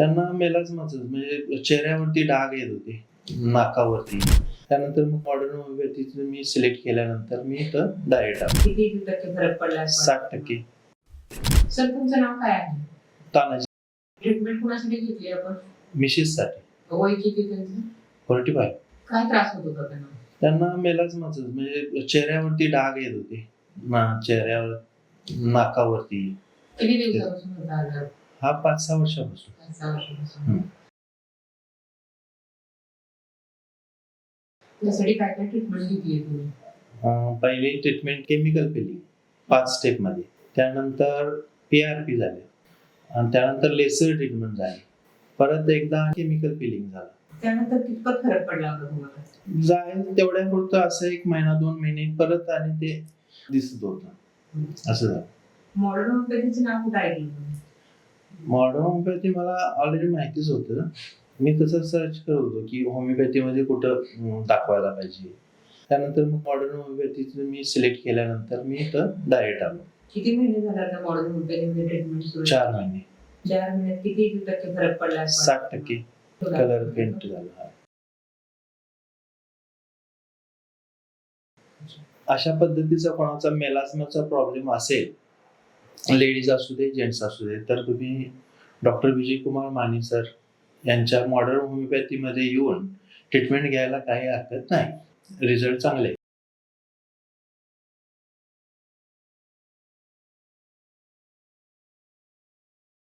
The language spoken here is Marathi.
त्यांना मेलाझमाच म्हणजे चेहऱ्यावरती डाग येत होते नाकावरती. त्यानंतर मग मॉडर्न होमिओपॅथीचं मी सिलेक्ट केल्यानंतर मी इथं आलो किती टक्के फरक पडला साठ टक्के. सर तुमचं नाव काय आहे? तानाजी. ट्रीटमेंट कुणासाठी घेतली आपण? मिसेससाठी. वय किती त्यांचं? फोर्टी फाय काय त्रास होत होता त्यांना? त्यांना मेलाझमाच म्हणजे चेहऱ्यावरती डाग येत होते. ना चेहऱ्यावर नाकावरती. किती दिवसापासून होता आजार? हा पाच सहा वर्षापासून. त्यासाठी काय काय ट्रीटमेंट घेतली तुम्ही? अं, पहिली ट्रीटमेंट केमिकल फिलिंग पाच स्टेपमध्ये त्यानंतर पी आर पी झाले. आणि त्यानंतर लेसर ट्रीटमेंट झाली. परत एकदा केमिकल फिलिंग झालं. त्यानंतर कितपत फरक पडला तुम्हाला? जाय तेवढ्या पुरतं असं एक महिना दोन महिने परत आणि ते दिसत होतं. असं झालं. मॉडर्न होमिओपॅथीचं नाव कुठं ऐकलं तुम्ही मॉडर्न होमिओपॅथी मला ऑलरेडी माहितीच होतं. मी तसं सर्च करत होतो की होमिओपॅथीमध्ये कुठं दाखवायला पाहिजे. त्यानंतर मग मॉडर्न होमिओपॅथीचं मी सिलेक्ट केल्यानंतर मी इथं डाएट आलो. किती महिने झाले आता मॉडर्न होमिओपॅथीमध्ये ट्रीटमेंट सुरू? आहे? चार महिने. चार महिन्यात किती टक्के फरक पडला साठ टक्के कलर पेंट झाला. अशा पद्धतीचा कोणाचा मेलास्माचा प्रॉब्लेम असेल लेडीज असू दे जेंट्स असू दे तर तुम्ही डॉक्टर विजय कुमार माने सर यांच्या मॉडर्न होमिओपॅथीमध्ये येऊन ट्रीटमेंट घ्यायला काही हरकत नाही. रिझल्ट चांगले.